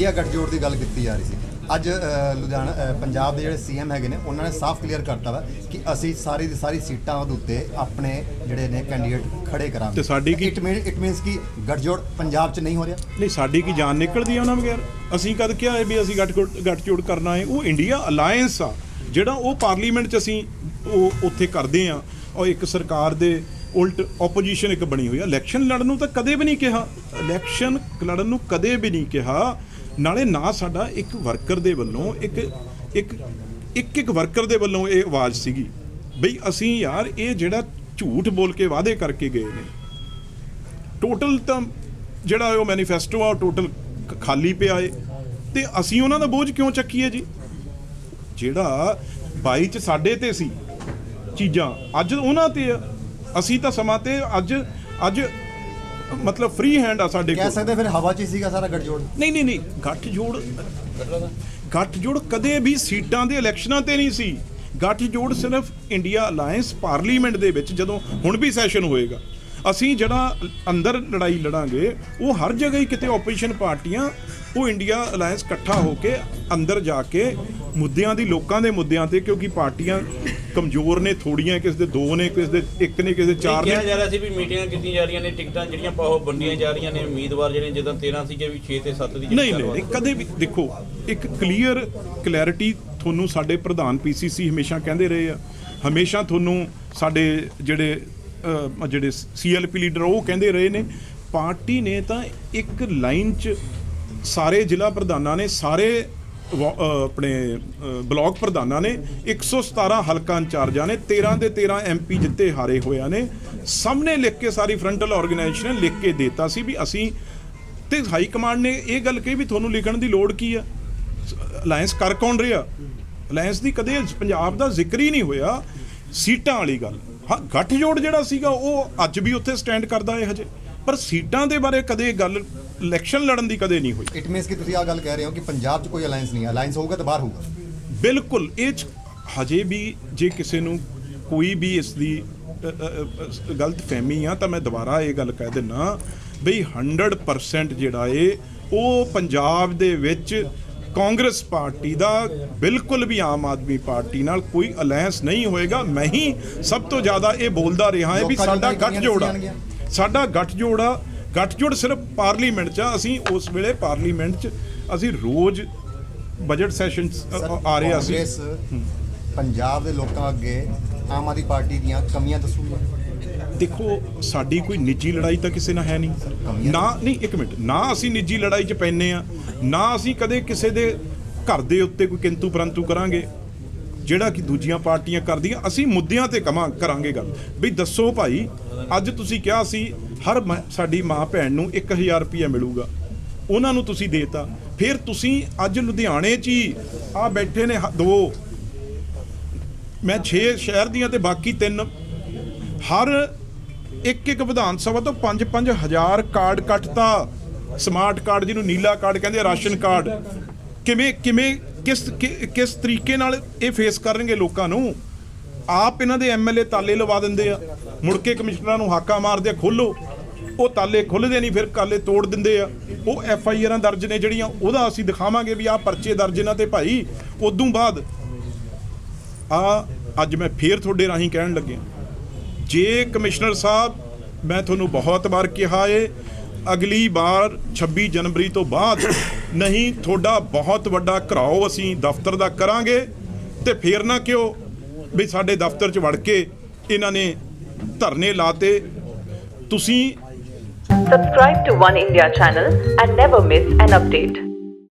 India ਗੱਠਜੋੜ ਦੀ ਗੱਲ ਕੀਤੀ ਜਾ ਰਹੀ ਸੀ। ਅੱਜ ਲੁਧਿਆਣਾ ਪੰਜਾਬ ਦੇ ਜਿਹੜੇ ਸੀਐਮ ਹੈਗੇ ਨੇ ਉਹਨਾਂ ਨੇ ਸਾਫ਼ ਕਲੀਅਰ ਕਰਤਾ ਵਾ ਕਿ ਅਸੀਂ ਸਾਰੀ ਦੀ ਸਾਰੀ ਸੀਟਾਂ ਦੇ ਉੱਤੇ ਆਪਣੇ ਜਿਹੜੇ ਨੇ ਕੈਂਡੀਡੇਟ ਖੜੇ ਕਰਾਂਗੇ। ਤੇ ਸਾਡੀ ਕੀ- ਇਟ ਮੀਨ ਇਟ ਮੀਨਸ ਕਿ ਗੱਠਜੋੜ ਪੰਜਾਬ 'ਚ ਨਹੀਂ ਹੋ ਰਿਹਾ। ਨਹੀਂ ਸਾਡੀ ਕੀ ਜਾਨ ਨਿਕਲਦੀ ਆ ਉਹਨਾਂ ਬਗੈਰ ਅਸੀਂ ਕਦ ਕਿਹਾ ਹੈ ਵੀ ਅਸੀਂ ਗੱਠ ਗੱਠਜੋੜ ਕਰਨਾ ਹੈ? ਉਹ ਇੰਡੀਆ ਅਲਾਈਅੰਸ ਆ। ਜਿਹੜਾ ਉਹ ਪਾਰਲੀਮੈਂਟ 'ਚ ਅਸੀਂ ਉਹ ਉੱਥੇ ਕਰਦੇ ਆ ਔਰ ਇੱਕ ਸਰਕਾਰ ਦੇ ਉਲਟ ਆਪੋਜੀਸ਼ਨ ਇੱਕ ਬਣੀ ਹੋਈ ਆ। ਇਲੈਕਸ਼ਨ ਲੜਨ ਨੂੰ ਤਾਂ ਕਦੇ ਵੀ ਨਹੀਂ ਕਿਹਾ। ਇਲੈਕਸ਼ਨ ਲੜਨ ਨੂੰ ਕਦੇ ਵੀ ਨਹੀਂ ਕਿਹਾ। ਨਾਲੇ ਨਾ ਸਾਡਾ ਇੱਕ ਵਰਕਰ ਦੇ ਵੱਲੋਂ ਇੱਕ ਇੱਕ ਇੱਕ ਇੱਕ ਵਰਕਰ ਦੇ ਵੱਲੋਂ ਇਹ ਆਵਾਜ਼ ਸੀਗੀ ਬਈ ਅਸੀਂ ਯਾਰ ਇਹ ਜਿਹੜਾ ਝੂਠ ਬੋਲ ਕੇ ਵਾਅਦੇ ਕਰਕੇ ਗਏ ਨੇ। ਟੋਟਲ ਤਾਂ ਜਿਹੜਾ ਉਹ ਮੈਨੀਫੈਸਟੋ ਆ ਉਹ ਟੋਟਲ ਖਾਲੀ ਪਿਆ ਏ। ਤੇ ਅਸੀਂ ਉਹਨਾਂ ਦਾ ਬੋਝ ਕਿਉਂ ਚੱਕੀਏ ਜੀ? ਜਿਹੜਾ 22 ਚ ਸਾਡੇ ਤੇ ਸੀ ਚੀਜ਼ਾਂ, ਅੱਜ ਉਹਨਾਂ ਤੇ ਆ। ਅਸੀਂ ਤਾਂ ਸਮਾਂ ਤੇ ਅੱਜ ਅੱਜ ਮਤਲਬ ਫ੍ਰੀ ਹੈਂਡ ਆ ਸਾਡੇ ਕਹਿ ਕੋਲ। ਸਕਦੇ ਫਿਰ ਹਵਾ 'ਚ ਹੀ ਸੀਗਾ ਸਾਰਾ ਗੱਠਜੋੜ। ਨਹੀਂ ਨਹੀਂ ਨਹੀਂ ਗੱਠ ਜੋੜ ਗੱਠ ਜੋੜ ਕਦੇ ਵੀ ਸੀਟਾਂ ਦੇ ਇਲੈਕਸ਼ਨਾਂ ਤੇ ਨਹੀਂ ਸੀ। ਗੱਠ ਜੋੜ ਸਿਰਫ ਇੰਡੀਆ ਅਲਾਈਅੰਸ ਪਾਰਲੀਮੈਂਟ ਦੇ ਵਿੱਚ ਜਦੋਂ ਹੁਣ ਵੀ ਸੈਸ਼ਨ ਹੋਏਗਾ। ਅਸੀਂ ਜਿਹੜਾ ਅੰਦਰ ਲੜਾਈ ਲੜਾਂਗੇ ਉਹ ਹਰ ਜਗ੍ਹਾ ਹੀ ਕਿਤੇ ਆਪੋਜੀਸ਼ਨ ਪਾਰਟੀਆਂ ਉਹ ਇੰਡੀਆ ਅਲਾਈਅੰਸ ਇਕੱਠਾ ਹੋ ਕੇ ਅੰਦਰ ਜਾ ਕੇ ਮੁੱਦਿਆਂ ਦੀ ਲੋਕਾਂ ਦੇ ਮੁੱਦਿਆਂ ਤੇ ਕਿਉਂਕਿ ਪਾਰਟੀਆਂ ਕਮਜ਼ੋਰ ਨੇ ਥੋੜੀਆਂ ਕਿਸੇ ਦੇ ਦੋ ਨੇ ਕਿਸੇ ਦੇ ਇੱਕ ਨੇ ਕਿਸੇ ਦੇ ਚਾਰ ਕਿਹਾ ਨੇ ਜਾ ਰਿਹਾ ਸੀ ਵੀ ਮੀਟਿੰਗਾਂ ਕੀਤੀਆਂ ਜਾ ਰਹੀਆਂ ਨੇ ਟਿਕਟਾਂ ਜਿਹੜੀਆਂ ਪਾਓ ਵੰਡੀਆਂ ਜਾ ਰਹੀਆਂ ਨੇ ਉਮੀਦਵਾਰ ਜਿਹੜੇ ਜਿੱਦਾਂ 13 ਸੀਗੇ ਵੀ 6 ਤੇ 7 ਦੀ ਨਹੀਂ ਨਹੀਂ ਕਦੇ ਵੀ ਦੇਖੋ ਇੱਕ ਕਲੀਅਰ ਕਲੈਰਿਟੀ ਤੁਹਾਨੂੰ ਸਾਡੇ ਪ੍ਰਧਾਨ ਪੀਸੀਸੀ ਹਮੇਸ਼ਾ ਕਹਿੰਦੇ ਰਹੇ ਆ। ਹਮੇਸ਼ਾ ਤੁਹਾਨੂੰ ਸਾਡੇ ਜਿਹੜੇ ਜਿਹੜੇ ਸੀਐਲਪੀ ਲੀਡਰ ਉਹ ਕਹਿੰਦੇ ਰਹੇ ਨੇ ਪਾਰਟੀ ਨੇ ਤਾਂ ਇੱਕ ਲਾਈਨ 'ਚ ਸਾਰੇ ਜ਼ਿਲ੍ਹਾ ਪ੍ਰਧਾਨਾਂ ਨੇ ਸਾਰੇ ਆਪਣੇ ਅਹ, ਬਲਾਕ ਪ੍ਰਧਾਨਾਂ ਨੇ 117 ਹਲਕਾ ਇੰਚਾਰਜਾਂ ਨੇ 13 ਦੇ 13 ਐਮਪੀ ਜਿੱਤੇ ਹਾਰੇ ਹੋਇਆ ਨੇ। ਸਭ ਨੇ ਲਿਖ ਕੇ ਸਾਰੀ ਫਰੰਟਲ ਆਰਗੇਨਾਈਜੇਸ਼ਨ ਲਿਖ ਕੇ ਦਿੱਤਾ ਸੀ ਵੀ ਅਸੀਂ ਤੇ ਹਾਈ ਕਮਾਂਡ ਨੇ ਇਹ ਗੱਲ ਕਹੀ ਵੀ ਤੁਹਾਨੂੰ ਲਿਖਣ ਦੀ ਲੋੜ ਕੀ ਆ? ਅਲਾਈਅੰਸ ਕਰ ਕੌਣ ਰਿਹਾ? ਅਲਾਈਅੰਸ ਦੀ ਕਦੇ ਪੰਜਾਬ ਦਾ ਜ਼ਿਕਰ ਹੀ ਨਹੀਂ ਹੋਇਆ। ਸੀਟਾਂ ਵਾਲੀ ਗੱਲ। ਹਾਂ ਗੱਠਜੋੜ ਜਿਹੜਾ ਸੀਗਾ ਉਹ ਅੱਜ ਵੀ ਉੱਥੇ ਸਟੈਂਡ ਕਰਦਾ ਹੈ ਹਜੇ। ਪਰ ਸੀਟਾਂ ਦੇ ਬਾਰੇ ਕਦੇ ਗੱਲ ਇਲੈਕਸ਼ਨ ਲੜਨ ਦੀ ਕਦੇ ਨਹੀਂ ਹੋਈ। ਇਟ ਮੀਨਸ ਕਿ ਤੁਸੀਂ ਆ ਗੱਲ ਕਹਿ ਰਹੇ ਹੋ ਕਿ ਪੰਜਾਬ 'ਚ ਕੋਈ ਅਲਾਈਅੰਸ ਨਹੀਂ ਹੈ। ਅਲਾਈਅੰਸ ਹੋਊਗਾ ਤਾਂ ਬਾਹਰ ਹੋਊਗਾ। ਬਿਲਕੁਲ ਇਹ 'ਚ ਹਜੇ ਵੀ ਜੇ ਕਿਸੇ ਨੂੰ ਕੋਈ ਵੀ ਇਸ ਦੀ ਗਲਤ ਫਹਿਮੀ ਆ ਤਾਂ ਮੈਂ ਦੁਬਾਰਾ ਇਹ ਗੱਲ ਕਹਿ ਦਿੰਨਾ ਬਈ 100% ਜਿਹੜਾ ਏ ਉਹ ਪੰਜਾਬ ਦੇ ਵਿੱਚ ਕਾਂਗਰਸ ਪਾਰਟੀ ਦਾ ਬਿਲਕੁਲ ਵੀ ਆਮ ਆਦਮੀ ਪਾਰਟੀ ਨਾਲ ਕੋਈ ਅਲਾਈਅੰਸ ਨਹੀਂ ਹੋਏਗਾ। ਮੈਂ ਹੀ ਸਭ ਤੋਂ ਜ਼ਿਆਦਾ ਇਹ ਬੋਲਦਾ ਰਿਹਾ ਹਾਂ ਵੀ ਸਾਡਾ ਆ। ਦੱਸੀਆਂ ਸਾਡਾ ਗੱਠਜੋੜ ਆ ਗੱਠਜੋੜ ਸਿਰਫ ਪਾਰਲੀਮੈਂਟ 'ਚ ਆ। ਅਸੀਂ ਉਸ ਵੇਲੇ ਪਾਰਲੀਮੈਂਟ 'ਚ ਅਸੀਂ ਰੋਜ਼ ਬਜਟ ਸੈਸ਼ਨ ਆ ਰਿਹਾ ਸੀ ਕਾਂਗਰਸ ਪੰਜਾਬ ਦੇ ਲੋਕਾਂ ਅੱਗੇ ਆਮ ਆਦਮੀ ਪਾਰਟੀ ਦੀਆਂ ਕਮੀਆਂ ਦੱਸੂਗੀ ਦੇਖੋ ਸਾਡੀ ਕੋਈ ਨਿੱਜੀ ਲੜਾਈ ਤਾਂ ਕਿਸੇ ਨਾਲ ਹੈ ਨਹੀਂ। ਨਾ ਨਹੀਂ ਇੱਕ ਮਿੰਟ। ਨਾ ਅਸੀਂ ਨਿੱਜੀ ਲੜਾਈ 'ਚ ਪੈਨੇ ਆ ਨਾ ਅਸੀਂ ਕਦੇ ਕਿਸੇ ਦੇ ਘਰ ਦੇ ਉੱਤੇ ਕੋਈ ਕਿੰਤੂ ਪਰੰਤੂ ਕਰਾਂਗੇ। ਜਿਹੜਾ ਕਿ ਦੂਜੀਆਂ ਪਾਰਟੀਆਂ ਕਰਦੀਆਂ ਅਸੀਂ ਮੁੱਦਿਆਂ ਤੇ ਕਮਾਂ ਕਰਾਂਗੇ ਗੱਲ। ਵੀ ਦੱਸੋ ਭਾਈ ਅੱਜ ਤੁਸੀਂ ਕਿਹਾ ਸੀ ਹਰ ਮ- ਸਾਡੀ ਮਾਂ ਭੈਣ ਨੂੰ 1000 ਰੁਪਇਆ ਮਿਲੂਗਾ। ਉਹਨਾਂ ਨੂੰ ਤੁਸੀਂ ਦੇਤਾ। ਫਿਰ ਤੁਸੀਂ ਅੱਜ ਲੁਧਿਆਣੇ 'ਚ ਹੀ ਆ ਬੈਠੇ ਨੇ ਹ- ਦੋ। ਮੈਂ 6 ਸ਼ਹਿਰ ਦੀਆਂ ਤੇ ਬਾਕੀ ਤਿੰਨ। ਹਰ ਇੱਕ ਇੱਕ ਵਿਧਾਨ ਸਭਾ ਤੋਂ 5-5 ਹਜ਼ਾਰ ਕਾਰਡ ਕੱਟਤਾ। ਸਮਾਰਟ ਕਾਰਡ ਜਿਹਨੂੰ ਨੀਲਾ ਕਾਰਡ ਕਹਿੰਦੇ ਆ, ਰਾਸ਼ਨ ਕਾਰਡ। ਕਿਵੇਂ ਕਿਵੇਂ ਕਿਸ ਕਿ- ਕਿਸ ਤਰੀਕੇ ਨਾਲ ਇਹ ਫੇਸ ਕਰਨਗੇ ਲੋਕਾਂ ਨੂੰ? ਆਪ ਇਹਨਾਂ ਦੇ ਐਮਐਲਏ ਤਾਲੇ ਲਵਾ ਦਿੰਦੇ ਆ। ਮੁੜ ਕੇ ਕਮਿਸ਼ਨਰਾਂ ਨੂੰ ਹਾਕਾ ਮਾਰਦੇ ਆ, ਖੋਲੋ। ਉਹ ਤਾਲੇ ਖੁੱਲਦੇ ਨਹੀਂ, ਫਿਰ ਕਾਲੇ ਤੋੜ ਦਿੰਦੇ ਆ। ਉਹ ਐਫ ਆਈ ਆਰਾਂ ਦਰਜ ਨੇ ਜਿਹੜੀਆਂ, ਉਹਦਾ ਅਸੀਂ ਦਿਖਾਵਾਂਗੇ ਵੀ ਆਹ ਪਰਚੇ ਦਰਜ ਇਹਨਾਂ ਤੇ ਭਾਈ। ਉਦੋਂ ਬਾਅਦ ਆ, ਅੱਜ ਮੈਂ ਫੇਰ ਤੁਹਾਡੇ ਰਾਹੀਂ ਕਹਿਣ ਲੱਗਿਆ। ਜੇ ਕਮਿਸ਼ਨਰ ਸਾਹਿਬ, ਮੈਂ ਤੁਹਾਨੂੰ ਬਹੁਤ ਵਾਰ ਕਿਹਾ ਏ ਅਗਲੀ ਵਾਰ 26 ਜਨਵਰੀ ਤੋਂ ਬਾਅਦ ਨਹੀਂ, ਤੁਹਾਡਾ ਬਹੁਤ ਵੱਡਾ ਘਰਾਓ ਅਸੀਂ ਦਫ਼ਤਰ ਦਾ ਕਰਾਂਗੇ ਤੇ ਫੇਰ ਨਾ ਕਿਉਂ ਵੀ ਸਾਡੇ ਦਫ਼ਤਰ 'ਚ ਵੜ ਕੇ ਇਹਨਾਂ ਨੇ ਧਰਨੇ ਲਾਤੇ ਤੁਸੀਂ Subscribe to One India channel and never miss an update.